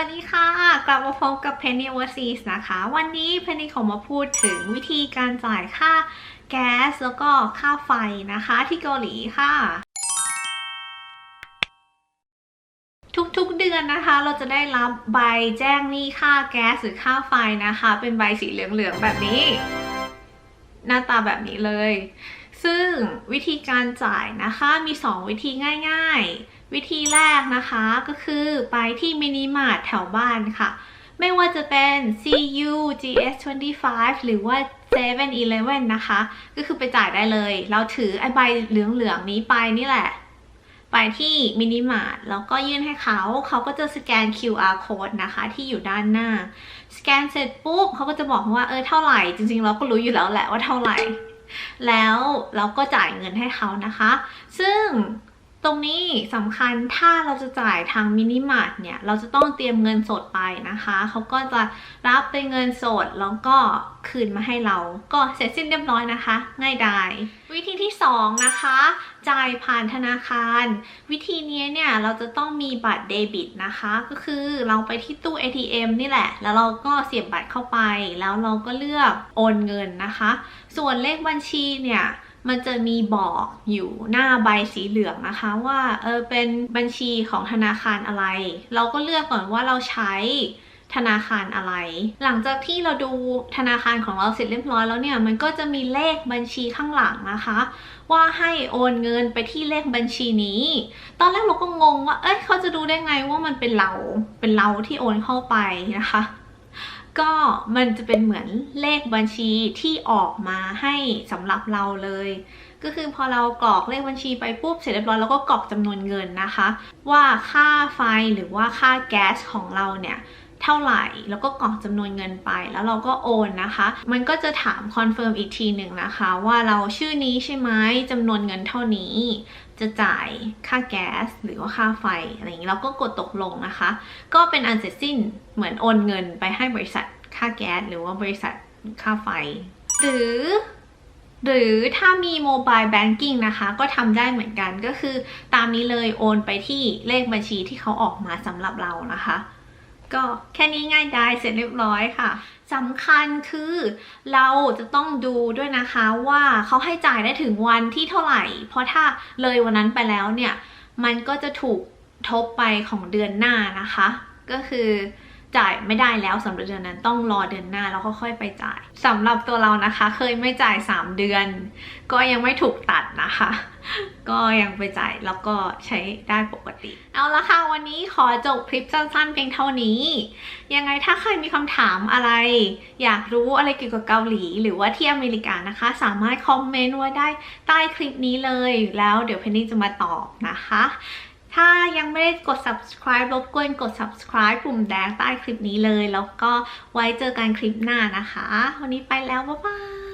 วัสดีค่ะ กลับมาพบกับ Penny Overseas นะคะ วันนี้ Penny ขอมาพูดถึงวิธีการจ่ายค่าแก๊สแล้วก็ค่าไฟนะคะที่เกาหลีค่ะ ทุกๆเดือนนะคะ เราจะได้รับใบแจ้งหนี้ค่าแก๊สหรือค่าไฟนะคะ เป็นใบสีเหลืองๆแบบนี้ หน้าตาแบบนี้เลย ซึ่งวิธีการจ่ายนะคะมี 2 วิธีง่าย ๆ วิธีแรกนะคะก็คือไปที่มินิมาร์ทแถวบ้านค่ะ ไม่ว่าจะเป็น CU GS25 หรือว่า 7-Eleven นะคะ ก็คือไปจ่ายได้เลย เราถือไอใบเหลืองๆนี้ไปนี่แหละ ไปที่มินิมาร์ทแล้วก็ยื่นให้เขา เขาก็จะสแกน QR code นะคะ ที่อยู่ด้านหน้า สแกนเสร็จปุ๊บเขาก็จะบอกว่าเออเท่าไหร่ จริงๆ เราก็รู้อยู่แล้วแหละว่าเท่าไหร่ แล้วเราก็จ่ายเงินให้เขานะคะ ซึ่ง ตรงนี้สำคัญถ้าเราจะจ่ายทางมินิมาร์ทเนี่ยเราจะต้องเตรียมเงินสดไปนะคะ เขาก็จะรับเป็นเงินสดแล้วก็คืนมาให้เรา ก็เสร็จสิ้นเรียบร้อยนะคะ ง่ายดายวิธีที่ 2 นะคะ จ่ายผ่านธนาคาร วิธีนี้เนี่ยเราจะต้องมีบัตรเดบิตนะคะ ก็คือเราไปที่ตู้ ATM นี่แหละ แล้วเราก็เสียบบัตรเข้าไป แล้วเราก็เลือกโอนเงินนะคะ ส่วนเลขบัญชีเนี่ย มันจะมีบอกอยู่หน้าใบสีเหลืองนะคะว่าเออเป็นบัญชีของธนาคารอะไร เราก็เลือกก่อนว่าเราใช้ธนาคารอะไร หลังจากที่เราดูธนาคารของเราเสร็จเรียบร้อยแล้วเนี่ย มันก็จะมีเลขบัญชีข้างหลังนะคะ ว่าให้โอนเงินไปที่เลขบัญชีนี้ ตอนแรกเราก็งงว่า เอ้ยเขาจะดูได้ไงว่ามันเป็นเรา เป็นเราที่โอนเข้าไปนะคะ ก็มันจะเป็นเหมือนเลขบัญชีที่ออกมาให้สำหรับเราเลย ก็คือพอเรากรอกเลขบัญชีไปปุ๊บเสร็จเรียบร้อยเราก็กรอกจำนวนเงินนะคะ ว่าค่าไฟหรือว่าค่าแก๊สของเราเนี่ย เท่าไหร่ แล้วก็กรอกจำนวนเงินไป แล้วเราก็โอนนะคะ มันก็จะถามคอนเฟิร์มอีกทีหนึ่งนะคะ ว่าเราชื่อนี้ใช่ไหมจำนวนเงินเท่านี้ จะจ่ายค่าแก๊สหรือว่าค่าไฟอะไรอย่างนี้เราก็กดตกลงนะคะ ก็เป็นอันเสร็จสิ้นเหมือนโอนเงินไปให้บริษัทค่าแก๊สหรือว่าบริษัทค่าไฟ หรือหรือถ้ามีโมบายแบงกิ้งนะคะ ก็ทำได้เหมือนกันก็คือตามนี้เลยโอนไปที่เลขบัญชีที่เขาออกมาสำหรับเรานะคะ ก็แค่นี้ง่ายดายเสร็จเรียบร้อยค่ะสำคัญคือเราจะต้องดูด้วยนะคะว่าเขาให้จ่ายได้ถึงวันที่เท่าไหร่ เพราะถ้าเลยวันนั้นไปแล้วเนี่ย มันก็จะถูกทบไปของเดือนหน้านะคะ ก็คือ จ่ายไม่ได้แล้วสำหรับเดือนนั้นต้องรอเดือนหน้าแล้วค่อยๆไปจ่ายสำหรับตัวเรานะคะ เคยไม่จ่าย 3 เดือน ก็ยังไม่ถูกตัดนะคะ ก็ยังไปจ่ายแล้วก็ใช้ได้ปกติ เอาละค่ะวันนี้ขอจบคลิปสั้นๆเพียงเท่านี้ ยังไงถ้าใครมีคำถามอะไร อยากรู้อะไรเกี่ยวกับเกาหลี หรือว่าที่อเมริกานะคะ สามารถคอมเมนต์ไว้ได้ใต้คลิปนี้เลย แล้วเดี๋ยวเพนนี่จะมาตอบนะคะ ถ้ายังไม่ได้กด subscribe รบกวนกด subscribe ปุ่มแดงใต้คลิปนี้เลย แล้วก็ไว้เจอกันคลิปหน้านะคะ วันนี้ไปแล้ว บ๊ายบาย